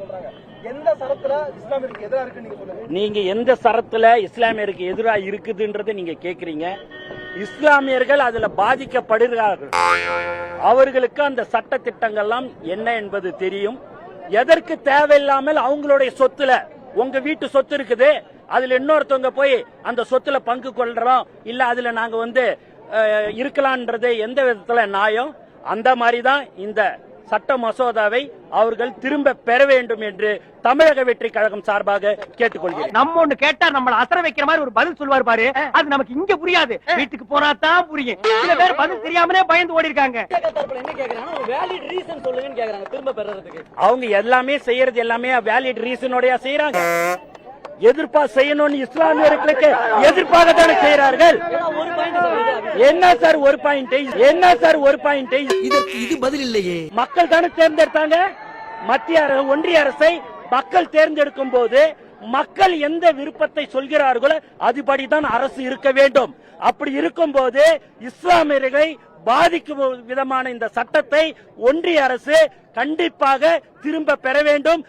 சொல்றாங்க. எந்த சரத்துல இஸ்லாமியருக்கு எதிராக இருக்குன்னு நீங்க சொல்லுங்க. நீங்க எந்த சரத்துல இஸ்லாமியருக்கு எதிராக இருக்குதுன்றதை நீங்க கேக்குறீங்க. இஸ்லாமியர்கள் அதுல பாதிக்கப்படுகிறார்கள். அவர்களுக்கு அந்த சட்ட திட்டங்கள்லாம் என்ன என்பது தெரியும். எதற்கு தேவையில்லாமல் அவங்களுடைய சொத்துல உங்க வீட்டு சொத்து இருக்குது அதுல இன்னொருத்தவங்க போய் அந்த சொத்துல பங்கு கொள்றோம் இல்ல அதுல நாங்க வந்து இருக்கலான்றது எந்த விதத்துல நியாயம்? அந்த மாதிரி தான் இந்த சட்ட மசோதாவை அவர்கள் திரும்ப பெற வேண்டும் என்று தமிழக வெற்றி கழகம் சார்பாக கேட்டுக்கொள்கிறேன். நம்ம ஒண்ணு கேட்டா நம்மள அசர வைக்கிற மாதிரி ஒரு பதில் சொல்லுவாரு பாரு. அது நமக்கு இங்க புரியாது. வீட்டுக்கு போனா தான் புரியும். சில பேர் பதில் தெரியாமலே பயந்து ஓடி இருக்காங்க அவங்க எல்லாமே செய்யறது எல்லாமே வேலிட் ரீசனோடய செய்யறாங்க எதிர்ப்பா செய்யணும்னு இஸ்லாமியர்களுக்கு எதிர்ப்பாக தானே செய்யறார்கள் என்ன சார் ஒரு பாயிண்ட் என்ன சார் ஒரு பாயிண்ட் இதற்கு இது பதில் இல்லையே. மக்கள் தானே தேர்ந்தெடுத்தாங்க? மத்திய அரசு ஒன்றிய அரசை மக்கள் தேர்ந்தெடுக்கும் போது மக்கள் எந்த விருப்பத்தை சொல்கிறார்களோ அதுபடிதான் அரசு இருக்க வேண்டும். அப்படி இருக்கும்போது இஸ்லாமியர்களை பாதிக்கும் விதமான இந்த சட்டத்தை ஒன்றிய அரசு கண்டிப்பாக திரும்ப பெற வேண்டும்.